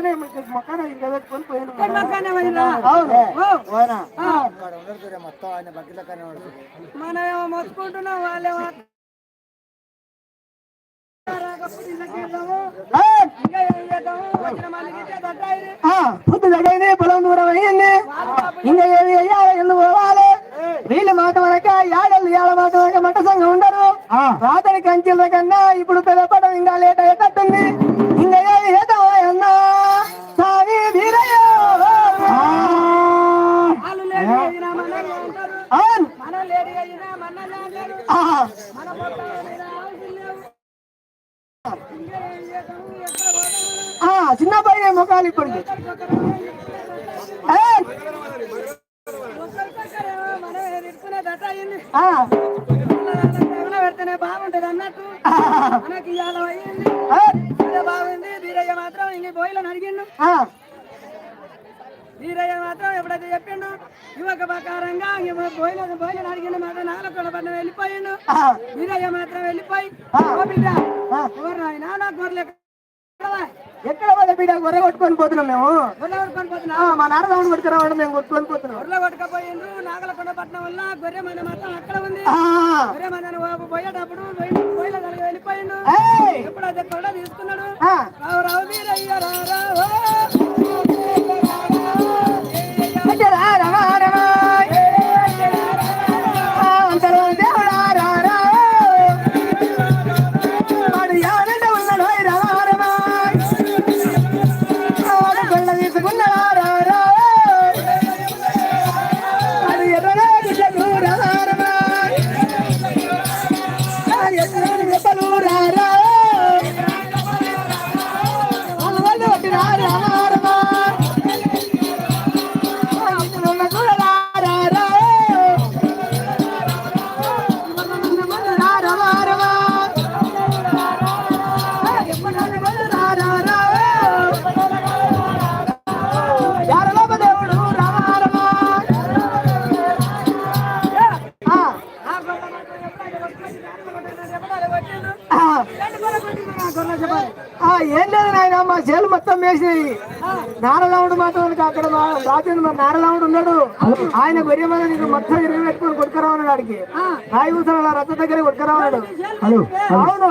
ఇట్లనే మొక్కన ఇంకా పెట్టుకొని పోయిన మొత్తం ఆయన బకెట్ల కన్నా పడుతుంది మనమేమో మొత్తుకుంటున్నాం వాళ్ళేమో. పొద్దు పొలం దూరం అయ్యింది. ఇంకా ఏది అయ్యాలి పోవాలి? వీళ్ళ మాట వరక యాడలు ఏళ్ళ మాట వరక సంఘం ఉండరు రాతడి కంచెల కన్నా ఇప్పుడు పెదపడం ఇంకా లేట్ అయ్యేటట్టుంది. ఇంకా చిన్న పైన ముఖాలు ఇప్పటికి. పెడితేనే బాగుంటది అన్నట్టు మనకి ఇవాళ అయ్యింది బాగుంది? వీరయ్య మాత్రం ఇంక బోయిలను అడిగిండు. ఆ, వీరయ్య మాత్రం ఎప్పుడైతే చెప్పిండు యువక ప్రకారంగా బోయిన బోయిలను అడిగిండు మాత్రం నాలుగు పడిన వెళ్ళిపోయిండు. వీరయ్య మాత్రం వెళ్ళిపోయి ఆ. "ఓ బిడ్డ ఆ. ఎవరు నాయనా నా గొర్రెలు ఎక్కడ పోతే బిడ్డ గొర్రె కొట్టుకొని పోతున్నాం మేము? గొర్రెలు కొట్టుకొని పోతున్నా. మా రౌండ్ కొట్టుకురావడం మేము కొట్టుకొని పోతున్నాం. గొర్రెలు కొట్టుకపోయిండ్రు. నాగలకొండ పట్టణం వల్ల గొర్రె మన మాత్రం అక్కడ ఉంది. గొర్రె మన పోయేటప్పుడు వెళ్ళిపోయిండు! ఎప్పుడైతే కొడ తీసుకున్నాడు రావు రావు వీరయ్య రా రా ఏం లేదు నాయన మా చేలు మొత్తం వేసినాయి. నారలావుడు మాత్రం అక్కడ రాజు మా నారలావుడు ఉన్నాడు. ఆయన గొర్రె మీద నీకు మొత్తం ఇరవై పెట్టుకొని కొట్టుకురావన్నాడు ఆడికి రాయి కూర్చొని రథ దగ్గర కొట్టుకురావన్నాడు హలో అవును?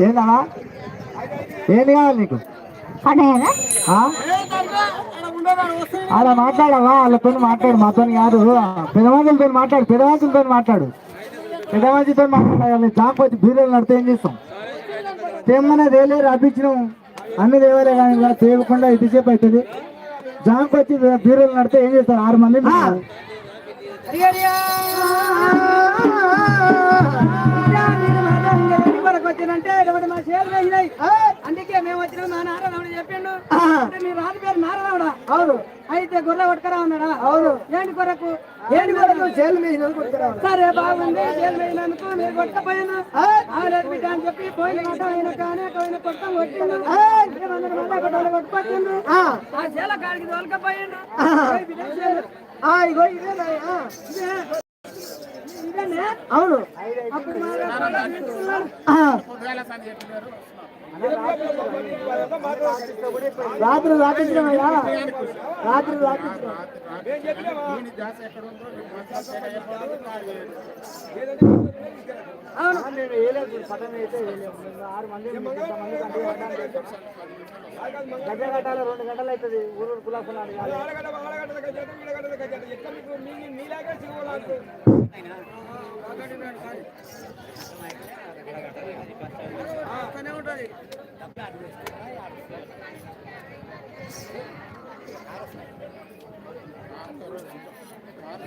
ఏందమ్మా ఏంది కావాలి నీకు? ఆ? అలా మాట్లాడవా? వాళ్ళతో మాట్లాడు మాతో కాదు. పెదవాళ్ళతో మాట్లాడు పెదవాళ్ళతో మాట్లాడు. పెదవాళ్ళతో మాట్లాడాలి. చాకపోతే బీరోలు నడితే ఏం చేస్తాం? తెమ్మనే తేలే రప్పించినాం అన్ని దేవాలే కానీ ఇలా తేవకుండా ఇటుసేపు అవుతుంది. జాంకొచ్చి బీరోలు నడితే ఏం చేస్తారు? ఆరు మంది. వచ్చినంటే అందుకే మేము వచ్చినాం మా నారాయణ చెప్పిండు అంటే మీ అవును. అయితే గొర్రె కొట్టుకరా ఉన్నాడా? అవును. ఏంటి కొరకు ఏంటి కొరకు చేలు మీద సరే బాగుంది. చేలు వేసినందుకు మీరు కొట్టకపోయినా. బిడ్డ అని చెప్పి పోయిన మాట ఆయన కానీ పోయిన కొట్టం కొట్టిండు కొట్టుకొచ్చిండు ఆ, ఆ చేల కాడికి తోలుకపోయిండు ఇగో ఇదే? అవును. రాత్రి రాత్రించినమయ్యా రాత్రి అవును. నేను వేయలేదు పట్టణ అయితే వేయలేము. మేము ఆరు మంది కంటే గడ్డ కట్టాలి రెండు గంటలు అవుతుంది. ఊరు